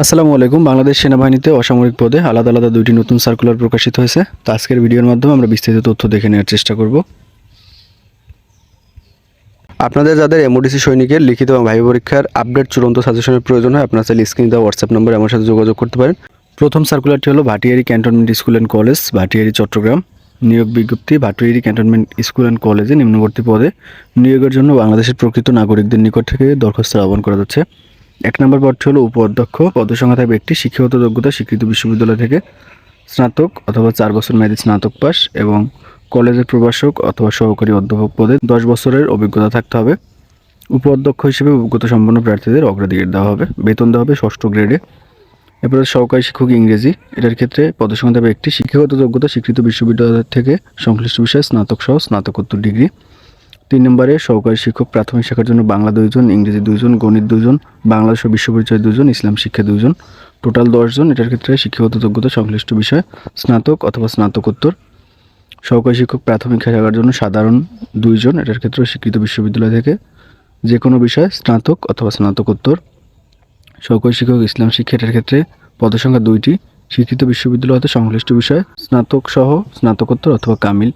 আসসালামু আলাইকুম। বাংলাদেশ সেনাবাহিনীতে অসামরিক পদে আলাদা আলাদা দুইটি নতুন সার্কুলার প্রকাশিত হয়েছে। তো আজকের ভিডিওর মাধ্যমে আমরা বিস্তারিত তথ্য দেখে নেওয়ার চেষ্টা করব। আপনাদের যাদের এমওডিসি সৈনিকের লিখিত এবং ভাই পরীক্ষার আপডেট চূড়ান্ত সাজেশনের প্রয়োজন হয়, আপনারা চাইলে স্ক্রিন দেওয়া হোয়াটসঅ্যাপ নম্বরে আমার সাথে যোগাযোগ করতে পারেন। প্রথম সার্কুলারটি হলো Bhatiari cantonment school and college Bhatiari, Chattogram. নিয়োগ বিজ্ঞপ্তি, ভাটিয়ারি ক্যান্টনমেন্ট স্কুল অ্যান্ড কলেজে নিম্নবর্তী পদে। নিয়োগের জন্য বাংলাদেশের প্রকৃত নাগরিকদের নিকট থেকে দরখাস্ত আহ্বান করা যাচ্ছে। এক নম্বর পদটি হলো উপ অধ্যক্ষ থাকবে একটি শিক্ষাগত যোগ্যতা স্বীকৃত বিশ্ববিদ্যালয় থেকে স্নাতক অথবা চার বছর মেয়াদী স্নাতক পাস এবং কলেজের প্রভাষক অথবা সহকারী অধ্যাপক পদে দশ বছরের অভিজ্ঞতা থাকতে হবে। উপ অধ্যক্ষ হিসেবে অভিজ্ঞতা সম্পন্ন প্রার্থীদের অগ্রাধিকার দেওয়া হবে, বেতন দেওয়া হবে ষষ্ঠ গ্রেডে। এরপরে সহকারী শিক্ষক ইংরেজি, এটার ক্ষেত্রে পদসংখ্যা একটি শিক্ষাগত যোগ্যতা স্বীকৃত বিশ্ববিদ্যালয় থেকে সংশ্লিষ্ট বিষয়ে স্নাতক সহ স্নাতকোত্তর ডিগ্রি। তিন নম্বরে সহকারী শিক্ষক, প্রাথমিক শাখার জন্য বাংলা দুইজন, ইংরেজি দুইজন, গণিত দুজন বাংলাদেশ ও বিশ্ব পরিচয় দুইজন, ইসলাম শিক্ষা দুজন টোটাল দশজন এটার ক্ষেত্রে শিক্ষাগত যোগ্যতা সংশ্লিষ্ট বিষয়, স্নাতক অথবা স্নাতকোত্তর। সহকারী শিক্ষক, প্রাথমিক শাখার জন্য সাধারণ দুইজন, এটার ক্ষেত্রে স্বীকৃত বিশ্ববিদ্যালয় থেকে যে কোনো বিষয়, স্নাতক অথবা স্নাতকোত্তর। সহকারী শিক্ষক, ইসলাম শিক্ষা, এটার ক্ষেত্রে পদসংখ্যা দুইটি, স্বীকৃত বিশ্ববিদ্যালয় হতে সংশ্লিষ্ট বিষয়, স্নাতক সহ স্নাতকোত্তর অথবা কামিল।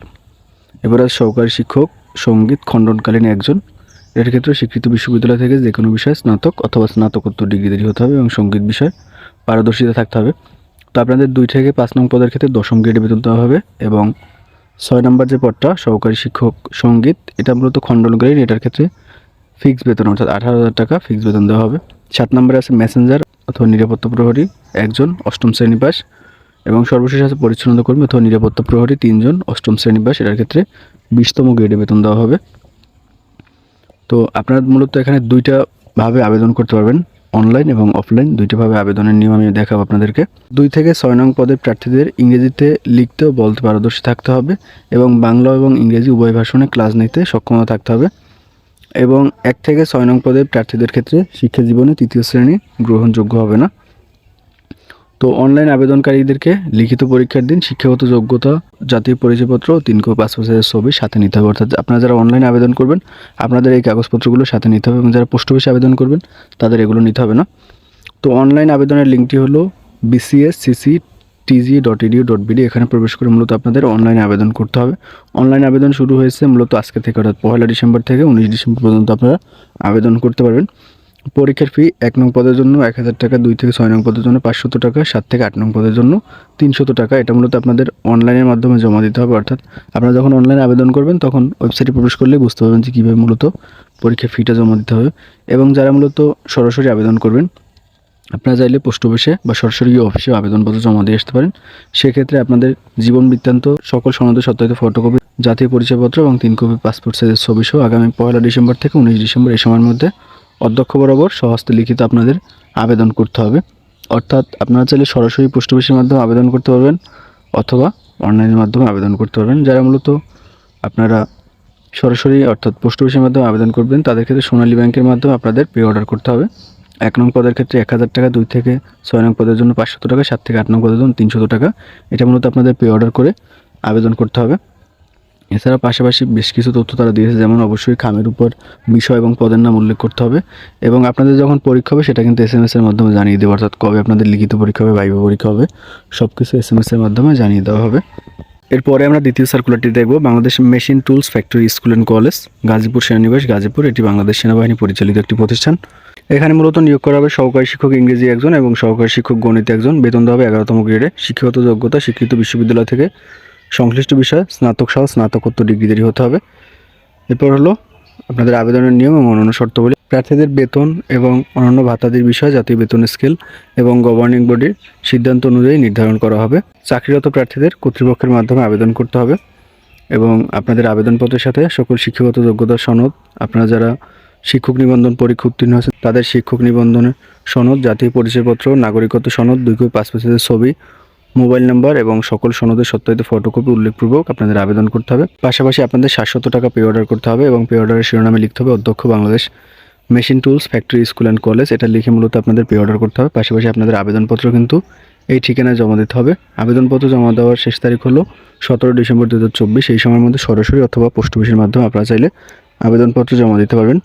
এবার সহকারী শিক্ষক সংগীত খণ্ডনকালীন একজন। এর ক্ষেত্রে স্বীকৃত বিশ্ববিদ্যালয় থেকে যে কোনো বিষয়ে স্নাতক অথবা স্নাতকোত্তর ডিগ্রিধারী হতে হবে এবং সংগীত বিষয়ে পারদর্শিতা থাকতে হবে। তো আপনাদের দুই থেকে পাঁচ নং পদের ক্ষেত্রে দশম গ্রেডে বেতন দেওয়া হবে এবং ছয় নম্বর যে পদটা, সহকারী শিক্ষক সংগীত, এটা মূলত খণ্ডনকালীন এটার ক্ষেত্রে ফিক্সড বেতন, অর্থাৎ আঠারো হাজার টাকা ফিক্সড বেতন দেওয়া হবে। সাত নম্বরে আছে মেসেঞ্জার অথবা নিরাপত্তা প্রহরী, একজন অষ্টম শ্রেণি পাস। এবং সর্বশেষ আছে পরিচ্ছন্নতা কর্মী অথবা নিরাপত্তা প্রহরী তিনজন, অষ্টম শ্রেণি বা সেটার ক্ষেত্রে বিশতম গ্রেডে বেতন দেওয়া হবে। তো আপনারা মূলত এখানে দুইটা ভাবে আবেদন করতে পারবেন অনলাইন এবং অফলাইন দুইটাভাবে আবেদনের নিয়ম আমি দেখাবো আপনাদেরকে। দুই থেকে ছয় নং পদের প্রার্থীদের ইংরেজিতে লিখতে ও বলতে পারদর্শী থাকতে হবে এবং বাংলা এবং ইংরেজি উভয় ভাষণে ক্লাস নিতে সক্ষমতা থাকতে হবে। এবং এক থেকে ছয় নং পদের প্রার্থীদের ক্ষেত্রে শিক্ষা জীবনে তৃতীয় শ্রেণি গ্রহণযোগ্য হবে না। তো অনলাইন আবেদনকারীদেরকে লিখিত পরীক্ষার দিন, শিক্ষাগত যোগ্যতা, জাতীয় পরিচয়পত্র, তিন কপি বছরের ছবি সাথে নিতে হবে। অর্থাৎ আপনারা যারা অনলাইন আবেদন করবেন, আপনাদের এই কাগজপত্রগুলো সাথে নিতে হবে এবং যারা পোস্ট অফিসে আবেদন করবেন, তাদের এগুলো নিতে হবে না। তো অনলাইন আবেদনের লিঙ্কটি হলো BCS CC TG dot edu dot BD এখানে প্রবেশ করে মূলত আপনাদের অনলাইনে আবেদন করতে হবে। অনলাইন আবেদন শুরু হয়েছে মূলত আজকে থেকে, অর্থাৎ পয়লা ডিসেম্বর থেকে উনিশ ডিসেম্বর পর্যন্ত আপনারা আবেদন করতে পারবেন। পরীক্ষার ফি এক নং পদের জন্য এক হাজার টাকা, দুই থেকে ছয় নং পদের জন্য পাঁচশত টাকা, সাত থেকে আট নং পদের জন্য তিনশত টাকা। এটা মূলত আপনাদের অনলাইনের মাধ্যমে জমা দিতে হবে, অর্থাৎ আপনারা যখন অনলাইনে আবেদন করবেন, তখন ওয়েবসাইটে প্রবেশ করলে বুঝতে পারবেন যে কীভাবে মূলত পরীক্ষার ফিটা জমা দিতে হবে। এবং যারা মূলত সরাসরি আবেদন করবেন, আপনারা চাইলে পোস্ট অফিসে বা সরাসরি অফিসে আবেদনপত্র জমা দিয়ে আসতে পারেন। সেক্ষেত্রে আপনাদের জীবন বৃত্তান্ত, সকল সনদের সত্যায়িত ফটোকপি জাতীয় পরিচয়পত্র এবং তিন কপি পাসপোর্ট সাইজের ছবি সহ আগামী পয়লা ডিসেম্বর থেকে উনিশ ডিসেম্বর এই সময়ের মধ্যে অধ্যক্ষ বরাবর সহস্তে লিখিত আপনাদের আবেদন করতে হবে। অর্থাৎ আপনারা চাইলে সরাসরি পোস্ট অফিসের মাধ্যমে আবেদন করতে পারবেন অথবা অনলাইনের মাধ্যমে আবেদন করতে পারবেন। যারা মূলত আপনারা সরাসরি অর্থাৎ পোস্ট অফিসের মাধ্যমে আবেদন করবেন, তাদের ক্ষেত্রে সোনালী ব্যাংকের মাধ্যমে আপনাদের পে অর্ডার করতে হবে। এক নং পদের ক্ষেত্রে এক হাজার টাকা, দুই থেকে ছয় নং পদের জন্য পাঁচশত টাকা, সাত থেকে আট নং পদের জন্য তিনশত টাকা। এটা মূলত আপনাদের পে অর্ডার করে আবেদন করতে হবে। এছাড়া পাশাপাশি বেশ কিছু তথ্য তারা দিয়েছে, যেমন অবশ্যই খামের উপর বিষয় এবং পদের নাম উল্লেখ করতে হবে এবং আপনাদের যখন পরীক্ষা হবে সেটা কিন্তু এস এম এর মাধ্যমে জানিয়ে দেবে অর্থাৎ কবে আপনাদের লিখিত পরীক্ষা হবে ভাইবা পরীক্ষা হবে সব কিছু এস এম এর মাধ্যমে জানিয়ে দেওয়া হবে। এরপরে আমরা দ্বিতীয় সার্কুলারটি দেখব, Bangladesh machine tools factory school and college Gazipur সেনানিবাস, Gazipur, এটি বাংলাদেশ সেনাবাহিনী পরিচালিত একটি প্রতিষ্ঠান। এখানে মূলত নিয়োগ করা হবে সহকারী শিক্ষক ইংরেজি একজন এবং সহকারী শিক্ষক গণিত একজন, বেতন দেওয়া হবে এগারোতম গ্রেডে শিক্ষাগত যোগ্যতা স্বীকৃত বিশ্ববিদ্যালয় থেকে। সংশ্লিষ্ট বিষয়ে স্নাতক সহ স্নাতকোত্তর ডিগ্রিধারী হতে হবে। এরপর হলো আপনাদের আবেদনের নিয়ম এবং অন্যান্য শর্তাবলী। প্রার্থীদের বেতন এবং অন্যান্য ভাতাদির বিষয় জাতীয় বেতন স্কেল এবং গভর্নিং বডির সিদ্ধান্ত অনুযায়ী নির্ধারণ করা হবে। চাকরিরত প্রার্থীদের কর্তৃপক্ষের মাধ্যমে আবেদন করতে হবে এবং আপনাদের আবেদনপত্রের সাথে সকল শিক্ষাগত যোগ্যতার সনদ, আপনারা যারা শিক্ষক নিবন্ধন পরীক্ষা উত্তীর্ণ হয়েছে তাদের শিক্ষক নিবন্ধনের সনদ, জাতীয় পরিচয়পত্র, নাগরিকত্ব সনদ, দুই কপি পাসপোর্টের ছবি মোবাইল নাম্বার এবং সকল সনদের সত্যায়িত ফটোকপি উল্লেখপূর্বক আপনাদের আবেদন করতে হবে। পাশাপাশি আপনাদের সাতশত টাকা পে অর্ডার করতে হবে এবং পে অর্ডারের শিরোনামে লিখতে হবে অধ্যক্ষ Bangladesh machine tools factory school and college. এটা লিখে মূলত আপনাদের পে অর্ডার করতে হবে। পাশাপাশি আপনাদের আবেদনপত্র কিন্তু এই ঠিকানায় জমা দিতে হবে। আবেদনপত্র জমা দেওয়ার শেষ তারিখ হলো সতেরো ডিসেম্বর দু হাজার চব্বিশ। এই সময়ের মধ্যে সরাসরি অথবা পোস্ট অফিসের মাধ্যমে আপনারা চাইলে আবেদনপত্র জমা দিতে পারবেন।